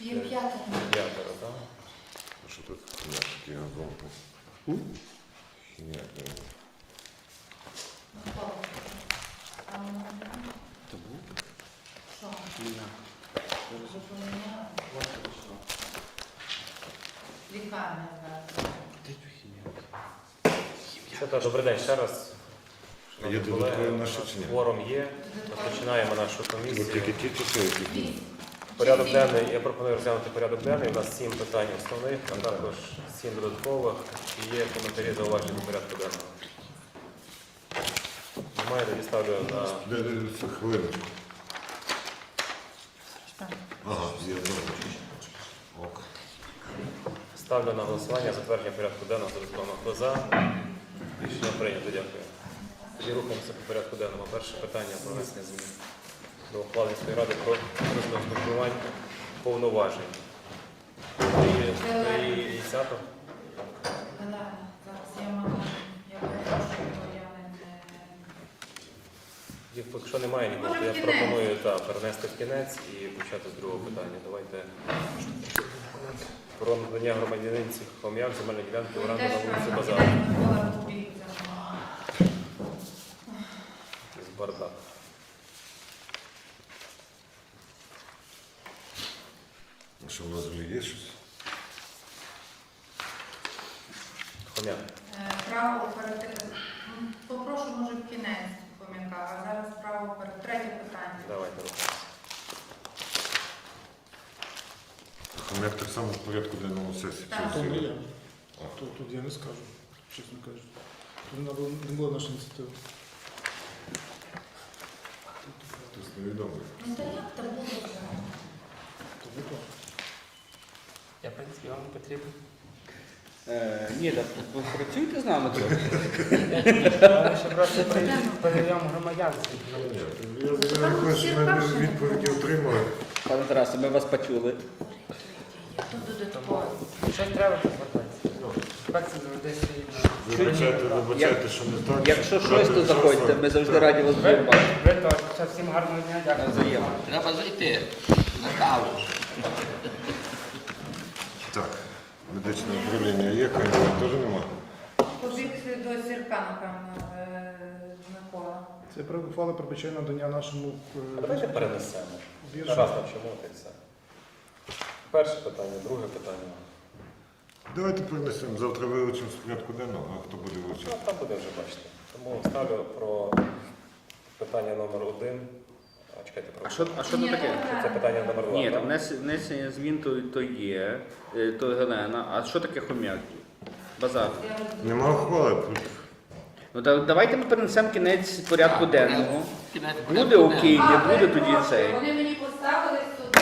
Є п'ятеро. П'ятеро, так? Що тут наші газонки? Хіня. Хто? Що? Зупиняли? Лікарня так, добрий день ще раз. Є додаткові наші чи ні? Форум є. Розпочинаємо нашу От комісію. тільки ті часи, які Дві. Порядок денний, я пропоную розглянути порядок денний. У нас сім питань основних, а також сім додаткових. І є коментарі зауваження до порядку денного. Немає, тоді ставлю на хвилиночку. Ага, є добре. Ставлю на голосування затвердження порядку денного додаткового. Хто за? Рішення прийнято, дякую. Тоді рухаємося по порядку денному. Перше питання про внесення змін до міської ради про розмежування повноважень. Якщо немає нікого, то я пропоную та, перенести в кінець і почати з другого питання. Давайте про надання громадянинці Хом'як земельної ділянки в на вулиці правильно, Базар. кінець Микола Кубій, це З бардак. А Що в нас вже є щось? Хом'як. Е, Право оперативне. Попрошу, може, в кінець пом'яка, а зараз право оперативне. Третє питання. Давайте рухаємося. Хомяк так само в порядку денному сесії. Так. То не я. Тут, тут я не скажу, чесно кажучи. Тут не була, не була наша ініціатива. Хтось невідомий. Ну, та як це було? То то. Я, в принципі, вам не потрібен. Е, ні, так працюйте з нами трохи. Ще просто перевіряємо громадянство. Я я якось ми відповіді отримали. Пане Тарасе, ми вас почули. Тут додатково. Щось треба повертатися. Інспекція завжди. Вибачайте, вибачайте, що не так. Якщо щось, то заходьте, ми завжди раді вас Ви, бачити. ви то, всім гарного дня, дякую. Треба зайти на каву. Так, медичне управління є, кандидат теж нема. Побіг до зірка, напевно, е, Микола. Це про- ухвала передбачає надання нашому е, Давайте перенесемо. Раз та й все. Перше питання, друге питання. Давайте перенесемо. Завтра вилучимо з порядку денного, а хто буде Ну, там буде вже бачити. Тому ставлю про питання номер один. А, чекайте, про А що, а що Ні, це таке? це питання номер два. Ні, так? там внес- внесення змін то, то є, е, то Гелена. А що таке хом'як? Базар. Нема ухвали. Ну да- давайте ми перенесемо кінець порядку денного. Кінець Буде окей, не А, буде тоді цей. Вони мені поставили сюди.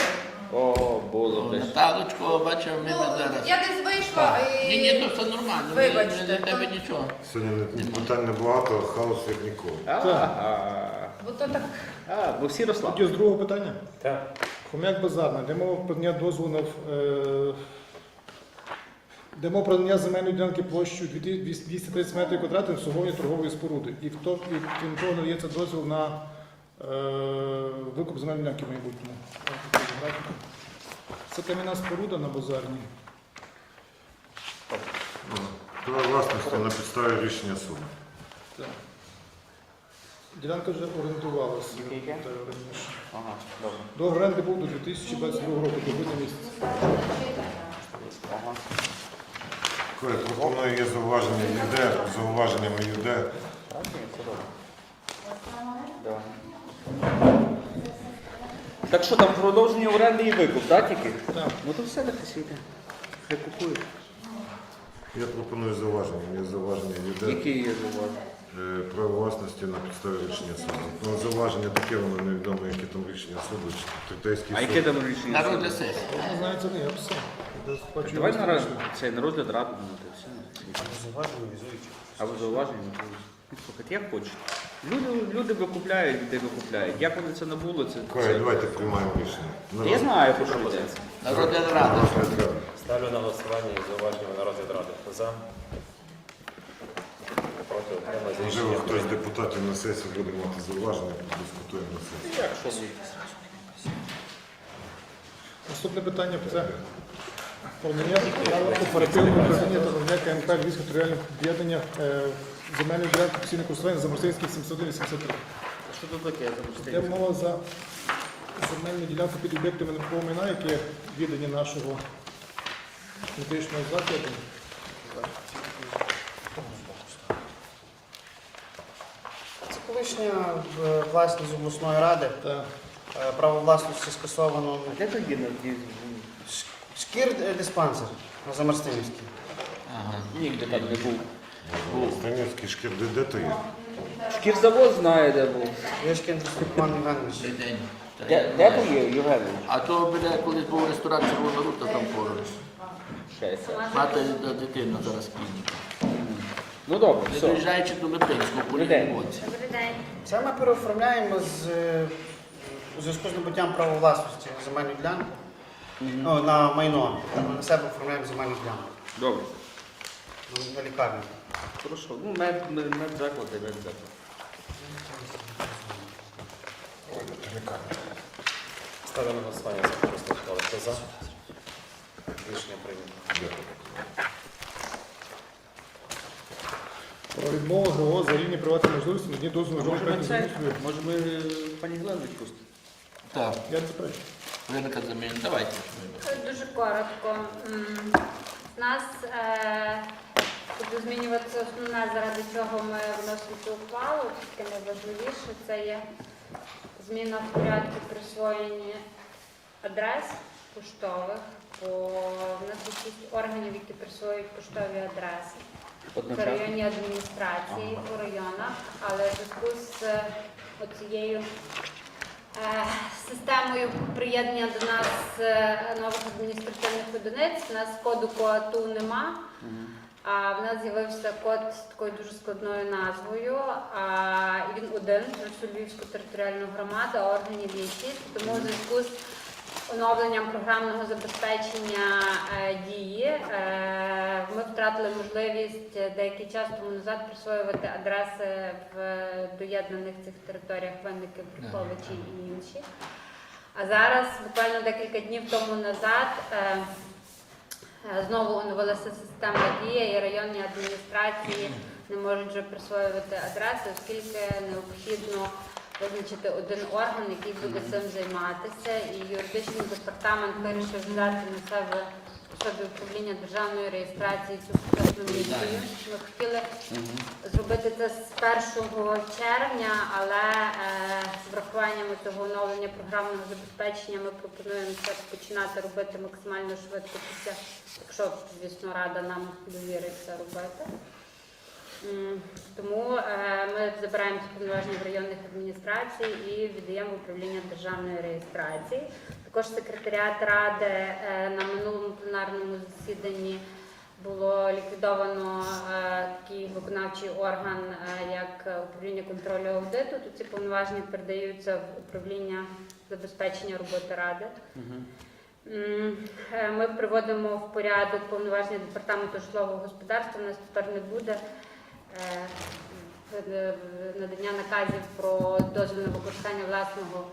О, було б. Наталочку, бачив, ми Ну, зараз. я десь вийшла і... Ні, ні, то все нормально. Вибачте, не, не, то- тебе нічого. Сьогодні не- питань небагато, а хаос як ніколи. Ага. Бо то так А, бо всі росла. Тоді з другого питання. Так. Хомяк базарна, де мова про надання дозволу на е, де мова про надання земельної ділянки площею 230 метрів квадратних сьогодні торгової споруди. І хто і крім того надається дозвіл на е, викуп земельної ділянки в майбутньому. Це кам'яна споруда на базарній. Право власності на підставі рішення суду. Так. Ділянка вже орієнтувалася Скільки? раніше. Ага, добре. До оренди був до 2022 року, до грудня місяця. Ага. Коли пропоную є зауваження ЮД, зауваженнями ЮД. Так, ні, все добре. Давай. Так що там продовження оренди і викуп, так тільки? Так. Ну то все нехай світи. Хай купують. Я пропоную зауваження. Є зауваження ЮД. Які є зауваження? Е, Право власності на підставі рішення суду. Ну, зауваження таке, воно невідомо, яке там рішення суду, чи третейський А суд. яке там рішення? На розгляд суду? сесії. Не знаю, це не я писав. Я бачу, Давай на розгляд. раз- це на розгляд ради. ну, то все. А ви зауваження? Ну, Слухайте, як хочете. Люди, люди викупляють, де викупляють. Як вони це набули, це. Коля, це... давайте приймаємо рішення. На Я знаю, про що йдеться. На розгляд ради. Ставлю на голосування і зауваження на розгляд ради. Хто за? Проти отримали Можливо, рішення. хтось з депутатів на сесії буде мати зауваження, подискутуємо на сесії. Як що ви? Наступне питання це подання оперативного управління та надання КНП Львівське територіальне об'єднання е, земельної ділянки постійного користування Заморських 783. Що тут таке за Йде мова за земельну ділянку під об'єктами нерухомого майна, які віддані нашого медичного закладу. Колишня е, власність обласної ради. Та Е, Право власності скасовано. Де тут є на Ш- Шкір е, диспансер на Замарстинівській. Ага. Нігде там не був. Станівський шкір, де, де то є? Шкірзавод знає, де був. Вишкін Степан Іванович. День. Де, де то є, Євгенович? А то біля колись був ресторан Червона Рута там поруч. Шесть. Мати та дитина зараз клініка. Ну добре, Не все. доїжджаючи до Липинського по Добрий день. лівій боці. Добрий день. Це ми переоформляємо з, е, у зв'язку з набуттям права власності на земельну ділянку. Ну, на майно. Ми на себе оформляємо земельну ділянку. Добре. На- На лікарню. Хорошо. Ну, мед, мед, медзаклад і медзаклад. Ставлю на голосування за просто. Хто за? Рішення прийнято. Про відмову ГО за рівні приватної можливості на дозволу Може ми це? Може ми е, пані Гелену відпустимо? Так, Я не заперечую. виника замін. Давайте. Дуже коротко. М, У нас е, буде змінюватися основне, заради чого ми вносимо цю ухвалу, таке найважливіше, це є зміна в порядку присвоєння адрес поштових, бо в нас є шість органів, які присвоюють поштові адреси. В районній адміністрації у районах, але в зв'язку з е, оцією е, системою приєднання до нас е, нових адміністративних одиниць, у нас коду КОАТУ нема. А в нас з'явився код з такою дуже складною назвою. А і він один на всю Львівську територіальну громаду, а органів є шість. Тому в зв'язку з оновленням програмного забезпечення е, дії е, ми втратили можливість деякий час тому назад присвоювати адреси в доєднаних цих територіях Винники, Бруховичі і інші. А зараз, буквально декілька днів тому назад, е, Е, Знову оновилася система дія і районні адміністрації не можуть вже присвоювати адреси, оскільки необхідно визначити один орган, який буде цим займатися. І юридичний департамент вирішив взяти на себе особі управління державної реєстрації цю сучасну місію. Ми хотіли зробити це з 1 червня, але е, з врахуванням цього оновлення програмного забезпечення ми пропонуємо це починати робити максимально швидко після, якщо, звісно, рада нам довірить це робити. Забираємо ці повноваження в районних адміністрацій і віддаємо в управління державної реєстрації. Також секретаріат ради е, на минулому пленарному засіданні було ліквідовано е, такий виконавчий орган, е, як управління контролю аудиту. Тут ці повноваження передаються в управління забезпечення роботи ради. Ми приводимо в порядок повноваження департаменту житлового господарства. У нас тепер не буде надання наказів про дозвіл на використання власного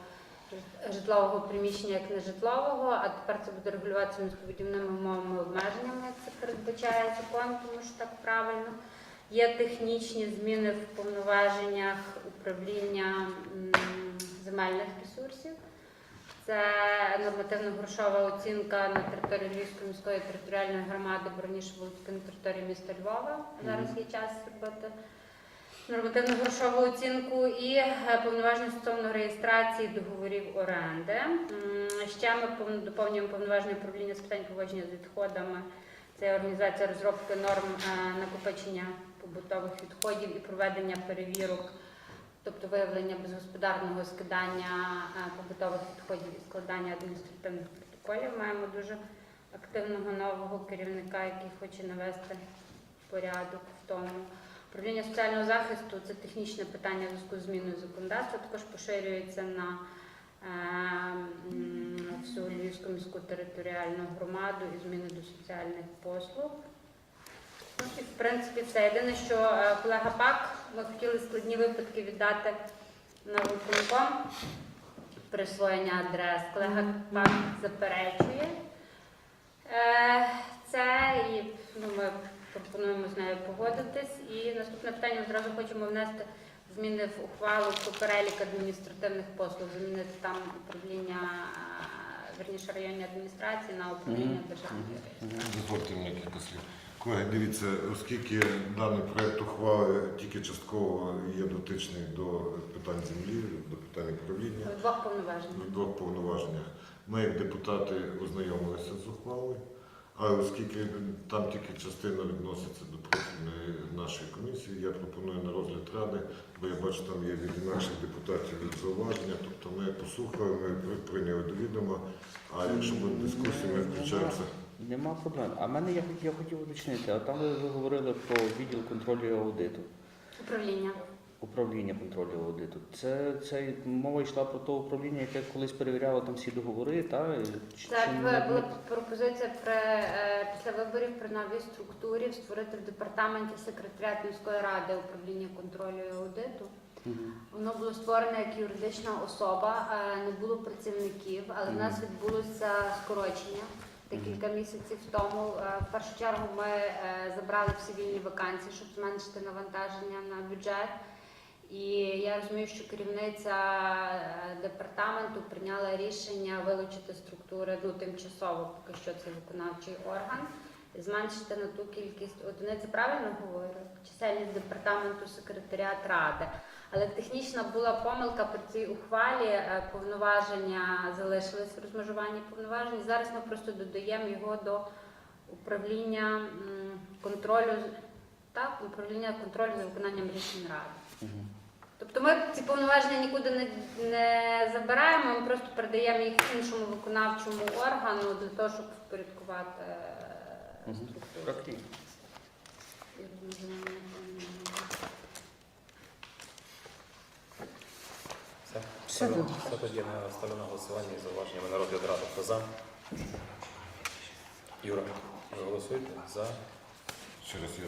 житлового приміщення як нежитлового, а тепер це буде регулюватися містобудівними умовами обмеженнями, як це передбачає закон, тому що так правильно. Є технічні зміни в повноваженнях управління земельних ресурсів. Це нормативно-грошова оцінка на території Львівської міської територіальної громади, бо раніше було тільки на території міста Львова. Зараз є час зробити нормативно-грошову оцінку і е, повноваження стосовно реєстрації договорів оренди. Ще ми пов- доповнюємо повноваження управління з питань поводження з відходами. Це організація розробки норм е, накопичення побутових відходів і проведення перевірок, тобто виявлення безгосподарного скидання е, побутових відходів і складання адміністративних протоколів. Маємо дуже активного нового керівника, який хоче навести порядок в тому. Управління соціального захисту це технічне питання в зв'язку з зміною законодавства, також поширюється на е, всю Львівську міську територіальну громаду і зміни до соціальних послуг. І, в принципі, все. Єдине, що е, колега Пак, ми хотіли складні випадки віддати на виконком. присвоєння адрес. Колега пан заперечує. Е, Це і ну, ми пропонуємо з нею погодитись. І наступне питання ми зразу хочемо внести зміни в ухвалу про перелік адміністративних послуг, замінити там управління, е, верніше районні адміністрації на управління державної реєстрації. Дозвольте мені кілька слів. Колеги, дивіться, оскільки даний проект ухвали тільки частково є дотичний до питань землі, до питань управління, У двох повноважень. в двох повноваженнях, ми як депутати ознайомилися з ухвалою, а оскільки там тільки частина відноситься до профільної нашої комісії, я пропоную на розгляд ради, бо я бачу, там є від інакших депутатів від зауваження, тобто ми послухали, ми прийняли до відома, а якщо буде дискусія, ми включаємося. Нема проблем. А мене я, я хотів уточнити, а там ви, ви говорили про відділ контролю і аудиту, Управління. Управління контролю аудиту. Це, це мова йшла про те управління, яке колись перевіряло там всі договори, та? Чи- Це чи не- була пропозиція при, е, після виборів при новій структурі створити в департаменті секретаріат міської ради управління контролю і аудиту. Мгм. Воно було створене як юридична особа, е, не було працівників, але в нас відбулося скорочення декілька місяців тому. Е, В першу чергу ми е, забрали всі вільні вакансії, щоб зменшити навантаження на бюджет. І я розумію, що керівниця е, департаменту прийняла рішення вилучити структури ну, тимчасово, поки що це виконавчий орган, зменшити на ту кількість одиниці, правильно говорю, чисельність департаменту секретаріат ради. Але технічна була помилка при цій ухвалі, е, повноваження залишились в розмежуванні повноважень. Зараз ми просто додаємо його до управління контролю так, управління контролю за виконанням рішень ради. Тобто ми ці повноваження нікуди не, не забираємо, ми просто передаємо їх іншому виконавчому органу для того, щоб впорядкувати е, структуру. Все? Все, Ставлю- добре. Все тоді на ставлю на голосування із зауваженнями на розгляд ради. Хто за? Юра, ви голосуєте? За. Через я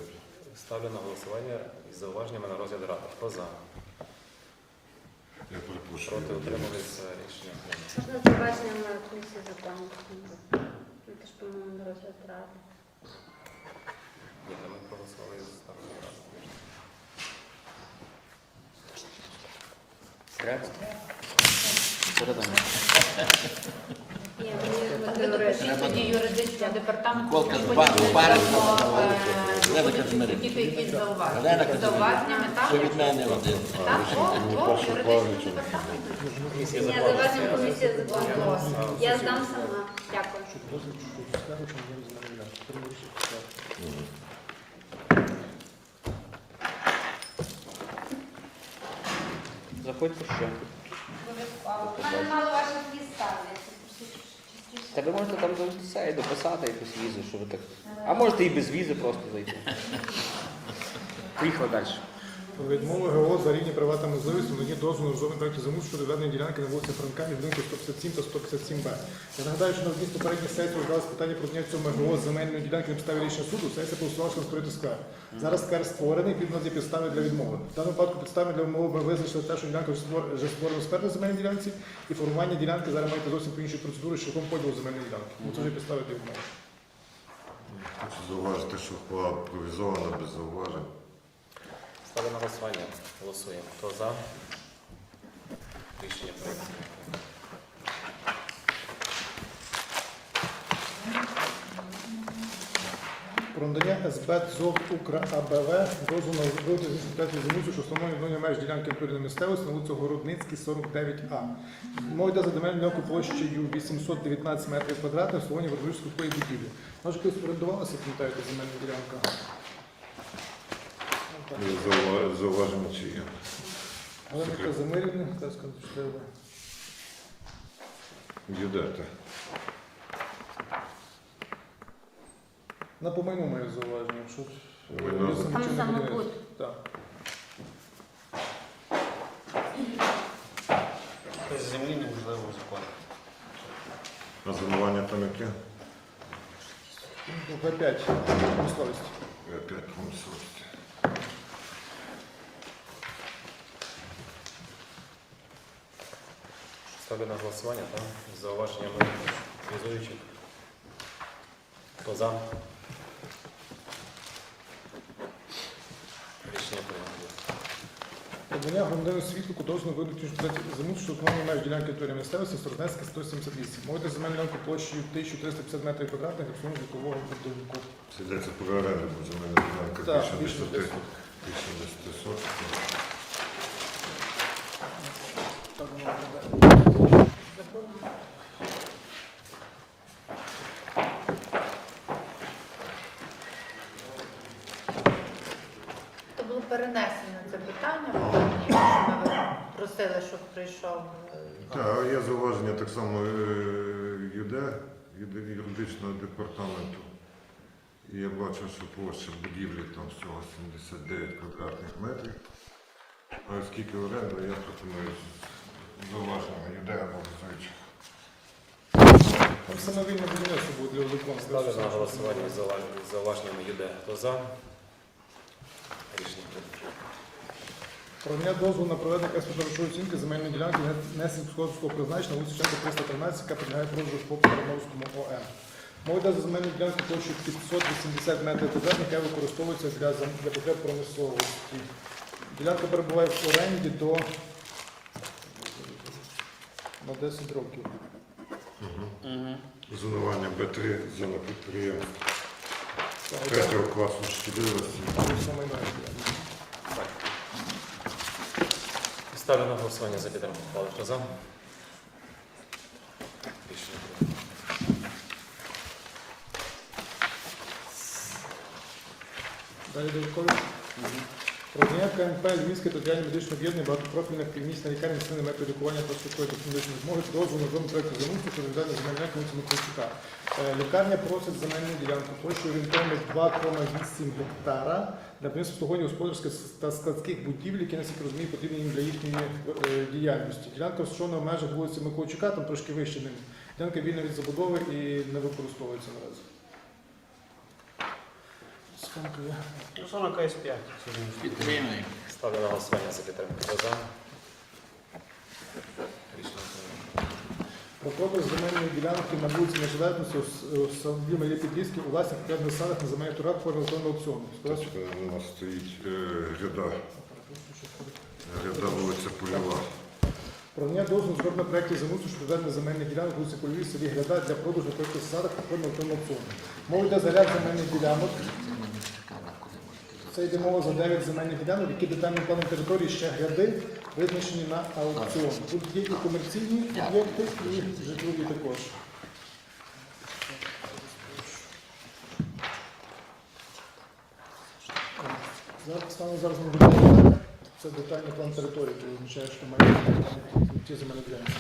Ставлю на голосування із зауваженнями на розгляд ради. Хто за? Я. Проти утрималися рішення. Можна побачення на комісії закону. Ну, Ти ж, по-моєму, розгляд ради. Ні, та ми проголосували за старого разу. Треба? Передамо. Ні, мені Ви допишіть Треба- тоді юридичного департаменту, Миколка, і два- потім пара- будемо, е, Лена Казимирівна. які-то якісь зауваження. Олена З Казимирівна. Що від мене один. Так, о, о, юридичного департаменту. Комісія Ні, закону. зауваження комісії Я Я здам сама. Дякую. Заходьте ще. У мене мало ваших віз ставляться. Та ви можете там до це дописати якусь візу, що ви так. А можете і без візи просто зайти. Поїхали далі. Про відмову ГО за рівні права та можливості надання дозволу на жодним проєкту землі щодо ведення ділянки на вулиці Франка між будинку 157 та 157Б. Я нагадаю, що на одній з попередніх сесій розглядалось питання про прийняття цього ГО з земельної ділянки на підставі рішення суду. Сесія голосувала, що створити сквер. Зараз сквер створений, відповідно є підстави для відмови. В даному випадку підстави для відмови ми визначили те, що ділянка вже створ- вже створена сквер на земельній ділянці, і формування ділянки зараз маєте зовсім по іншій процедурі шляхом поділу земельної ділянки. Ну, це вже підстави для відмови. Хочу зауважити, що ухвала провізована без зауважень. Ставлю на голосування. Голосуємо. Хто за? Рішення прийнято. Про надання СБ ЗОВ Укра АБВ дозволу на виготовлення інспекції землі, що встановлює відновлення меж ділянки натурної місцевості на вулицю Городницький, 49А. Мова йде за земельну площею 819 метрів квадратних в салоні Вердовської будівлі. Може, колись орендувалася, пам'ятаєте, земельна ділянка? Заува- Зауваження чи є? Галина Казимирівна, зараз скажу, що треба. Юдете. На помайну моє зауваження, що Там не самобут. Так. З землі неможливо закону. А зонування там яке? Ну, Опять місцевість. Я Опять промисловості. Ставлю на голосування та з зауваженнями візуючих. Хто за? Рішення прийнято. Подання громадянину світлу дозволу виключно замут, що мають ділянки території місцевості Сторнецька 178. Мовити земельну ділянку площею 1350 метрів квадратних обслуговування житлового будинку. Це йдеться про оренду, бо земельна ділянка Так, більше більше 10 10. більше 10 соток. Так, воно виглядає. То було перенесено це питання, що ми просили, щоб прийшов. е, Так, є зауваження так само е, ЮД, юридичного департаменту. І я бачу, що площа будівлі там всього 79 квадратних метрів. А оскільки оренда, я пропоную з зауваженнями ЮД або визуючих. Там самовільне будівництво буде для виконання. Ставлю на голосування з зауваж- ЮД. Хто за? Про надання дозволу на проведення експертно-грошової оцінки земельної ділянки несільськогосподарського призначення вулиці Шевченка 313, яка підлягає продажу по Перемовському ОМ. Мова йде за земельну ділянку площею 580 метрів квадратних, яка використовується для, для потреб промисловості. Ділянка перебуває в оренді до на 10 років. Зонування Б3, зона підприємств третього класу шкідливості. Саме. Ставлю на голосування за підтримку Павла Хто. Далі додаткові. Продання КМП Львівське територіальне медичне об'єднання багатопрофільних клінічних лікарень з методів лікування та швидкої допоміжної змоги дозволу на зону проєкту замовлення про віддання земельних вулиці Миколайчука. Е, Лікарня просить земельну ділянку площею орієнтовно 2,8 гектара для обслуговування господарських та складських будівель, які наскільки розумію, потрібні їм для їхньої е, діяльності. Ділянка розташована в межах вулиці Миколайчука, там трошки вище ним. Ділянка вільна від забудови і не використовується наразі. Скільки є? КС-5. Підтримуємо. Ставлю на голосування за підтримку. Хто за? Рішення прийнято. Про продаж земельної ділянки на вулиці Нежелезності у селі Малі Підліски у власних окремих селах на земельних торгах по електронному аукціону. Тобто у нас стоїть е, гряда, гряда вулиця Польова. Про надання дозволу згодно проєктів замусу щодо ведення земельних ділянок у вулиці Польовій селі Гряда для продажу на проєкту селах по електронному аукціону. Мова йде за ряд земельних ділянок. Це йде мова за 9 земельних ділянок, які детальним планом території ще гряди визначені на аукціон. Тут є і комерційні об'єкти, і житлові також. Зараз стану зараз буде. Це детальний план території, який означає, що має ті земельні ділянки.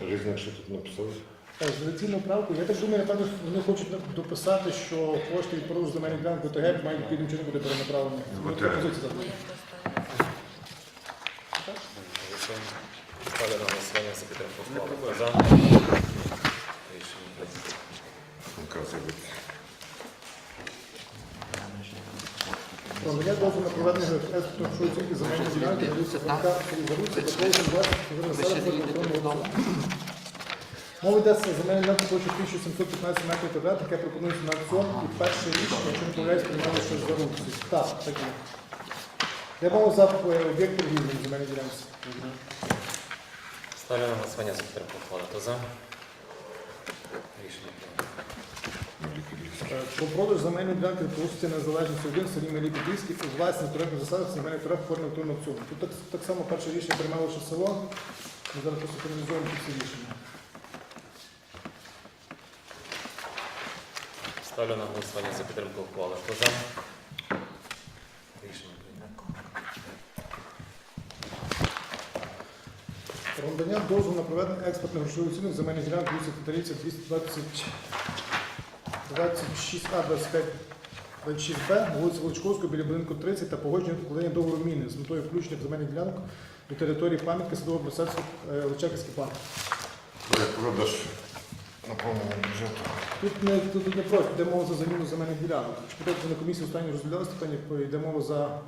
Різник, що тут написали? Так, з редакційною правкою, я так думаю, напевно, вони хочуть дописати, що кошти від продажу земельних ділянок ОТГ мають відповідним чином бути перенаправлені. В ОТГ. Пропозиція зараз. Моє просто. Голосуємо. Ставлю на голосування за підтримку ухвали. За? Рішення прийнято. Про надання дозволу на проведення експортної оцінки земельної ділянки на вулиці Франка Заручця за продажем 20 населення електронного аукціону. Мова йде за земельну ділянку площу 1715 метрів квадратних, яка пропонується на аукціон і перше рішення, якщо не помиляюсь, приймали ще за руці. Так, так є. Я мова за е, об'єкт торгівлі на земельній ділянці. Ставлю на голосування за підтримку ухвали. Хто за? Рішення прийнято. Е, Про продаж земельної ділянки проситься незалежності один в селі Малі у власних торгових засадах земельних торгах формі автомобільного аукціону. Тут так, так само перше рішення приймало лише село. Ми зараз просто фіналізуємо ці всі рішення. Ставлю на голосування за підтримку ухвали. Хто за? Рішення прийнято. Про надання дозволу на проведення експортної грошової оцінки земельних ділянок вулиці Татарівця 220 26А 25 26Б, вулиці Волочковської біля будинку 30 та погодження укладення договору міни з метою включення земельних ділянок до території пам'ятки садового мистецтва е, Личаківський парк. Це продаж наповнення бюджету. Тут не, тут, не просто, йде мова за заміну земельних ділянок. Чи на комісії останньо розглядали питання, по- йде мова за...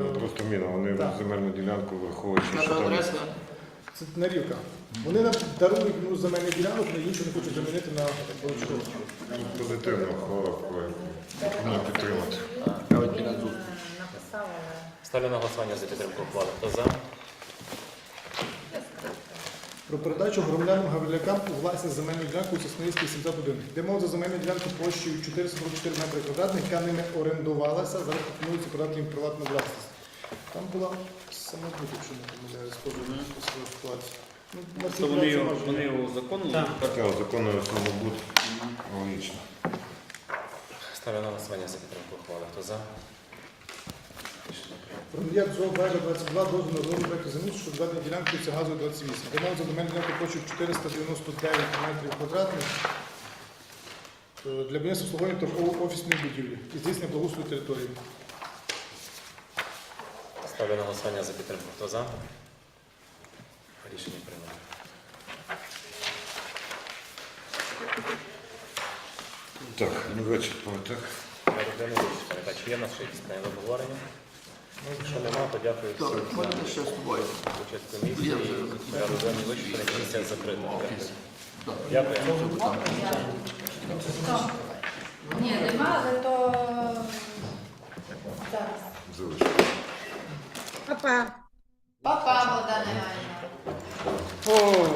Ну, Е, просто міна, вони Так. земельну ділянку враховуючи, що Наша там адреса Це нарівка. Вони нам дарують ну, земельний ділянок, на іншу не хочуть замінити на Волочкову. Позитивно хвала. Не підтримати. На. Написала, Ставлю на голосування за підтримку ухвали. Хто за? Про передачу громадянам Гаврилякам у власність земельну ділянку у Сосновській 71. Йде мова за земельну ділянку площею 444 метри квадратних, яка ними орендувалася, зараз пропонується продати їм приватну власність. Там була самобут, якщо не помиляюсь, теж свою ситуацію. Ну, на цій вони його, можна. вони його Так. Така законна самобут логічно. Ставлю на голосування за підтримку ухвали. Хто за? Про надія ЗОО Байга 22 дозволу на розробку проекту землі, що введення ділянки це газу 28. Йде мова за земельну ділянку площею 499 метрів квадратних е, для будівництва обслуговування торгово-офісної будівлі і здійснення благоустрою території. Ставлю на голосування за підтримку. Хто за? Рішення прийнято. Так, ну вичерпали, так? Порядок денний вичерпаний. Так, чи є в нас ще якісь питання обговорення? Якщо немає, то дякую всім Так, за ще з тобою. участь в комісії. Я вже. Порядок денний. Комісія закрита. Добре. Дякую. Ні, нема, але то зараз. Папа, Богдана Іванівна. О,